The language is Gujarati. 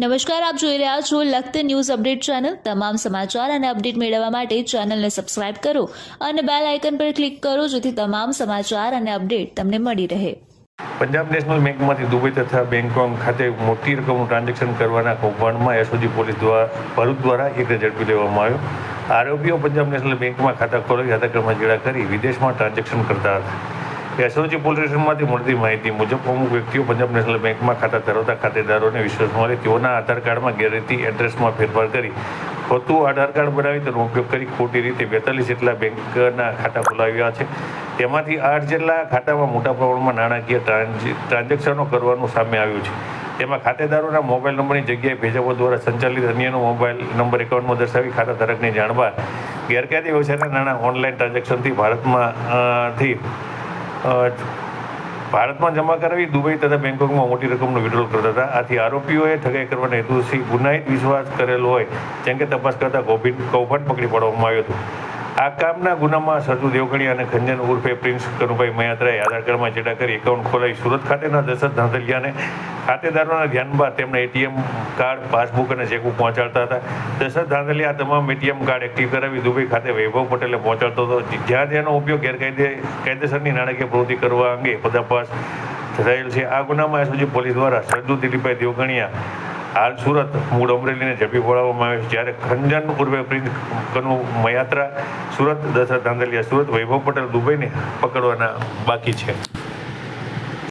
નમસ્કાર, આપ જોઈ રહ્યા છો લખત ન્યૂઝ અપડેટ ચેનલ. તમામ સમાચાર અને અપડેટ મેળવવા માટે ચેનલને સબસ્ક્રાઇબ કરો અને બેલ આઇકન પર ક્લિક કરો જેથી તમામ સમાચાર અને અપડેટ તમને મળી રહે. પંજાબ નેશનલ બેંકમાંથી દુબઈ તથા બેંકોક ખાતે મોટી રકમનું ટ્રાન્ઝેક્શન કરવાના કૌભાંડમાં એસઓજી પોલીસ દ્વારા, ભરૂચ દ્વારા એકને ઝડપી લેવામાં આવ્યો. આરોપીઓ પંજાબ નેશનલ બેંકમાં ખાતા ખોલાવી હત્યાક્રમમાં જેડા કરી વિદેશમાં ટ્રાન્ઝેક્શન કરતા હતા. એસઓજી પોલીસ સ્ટેશનમાંથી મળતી માહિતી મુજબ અમુક વ્યક્તિઓ પંજાબ નેશનલ બેંકમાં ખાતા ધરાવતા ખાતેદારોને વિશ્વાસમાં લઈ તેઓના આધાર કાર્ડમાં ગેરરીતિ એડ્રેસમાં ફેરફાર કરી ખોટું આધાર કાર્ડ બનાવી તેનો ઉપયોગ કરી ખોટી રીતે બેતાલીસ જેટલા બેંકના ખાતા ખોલાવ્યા છે. તેમાંથી આઠ જેટલા ખાતામાં મોટા પ્રમાણમાં નાણાકીય ટ્રાન્ઝ- ટ્રાન્ઝેક્શનો કરવાનું સામે આવ્યું છે. તેમાં ખાતેદારોના મોબાઈલ નંબરની જગ્યાએ ભેજાઓ દ્વારા સંચાલિત અન્યનો મોબાઈલ નંબર એકાઉન્ટમાં દર્શાવી ખાતા ધારકને જાણવા ગેરકાયદે વ્યવસાયના નાણાં ઓનલાઈન ટ્રાન્ઝેક્શનથી ભારતમાં થી ભારતમાં જમા કરાવી દુબઈ તથા બેંકોકમાં મોટી રકમનો વિડ્રોલ કરતા હતા. આથી આરોપીઓએ ઠગાઈ કરવાના હેતુથી ગુનાહિત વિશ્વાસ કરેલો હોય, જેમ કે તપાસ કરતા કૌભાંડ કૌભાંડ પકડી પાડવામાં આવ્યું હતું. આ કામના ગુનામાં સરજુ દેવગણી અને ખંજન ઉર્ફે પ્રિન્સ કનુભાઈ મયાત્રાએ આધાર કાર્ડમાં ચેડા કરી એકાઉન્ટ ખોલાવી સુરત ખાતેના દશરથ ધાંધલિયાને ખાતેદારોના ધ્યાનમાં તેમણે એટીએમ કાર્ડ, પાસબુક અને ચેકબુક પહોંચાડતા હતા. દશરથ ધાંધલિયા આ તમામ એટીએમ કાર્ડ એક્ટિવ કરાવી દુબઈ ખાતે વૈભવ પટેલે પહોંચાડતો હતો. જ્યાં તેનો ઉપયોગ ગેરકાયદે, કાયદેસરની નાણાકીય પ્રવૃત્તિ કરવા અંગે પદાપાસ થયેલ છે. આ ગુનામાં એસઓજી પોલીસ દ્વારા સરદુ દિલીપભાઈ દેવગણિયા હાલ સુરત, મૂળ અમરેલીને ઝડપી પડાવવામાં આવ્યું છે. જ્યારે ખંજન ઉર્વે પ્રિન્સ કનુ મયાત્રા સુરત, દશરથ ધાંધલિયા સુરત, વૈભવ પટેલ દુબઈને પકડવાના બાકી છે.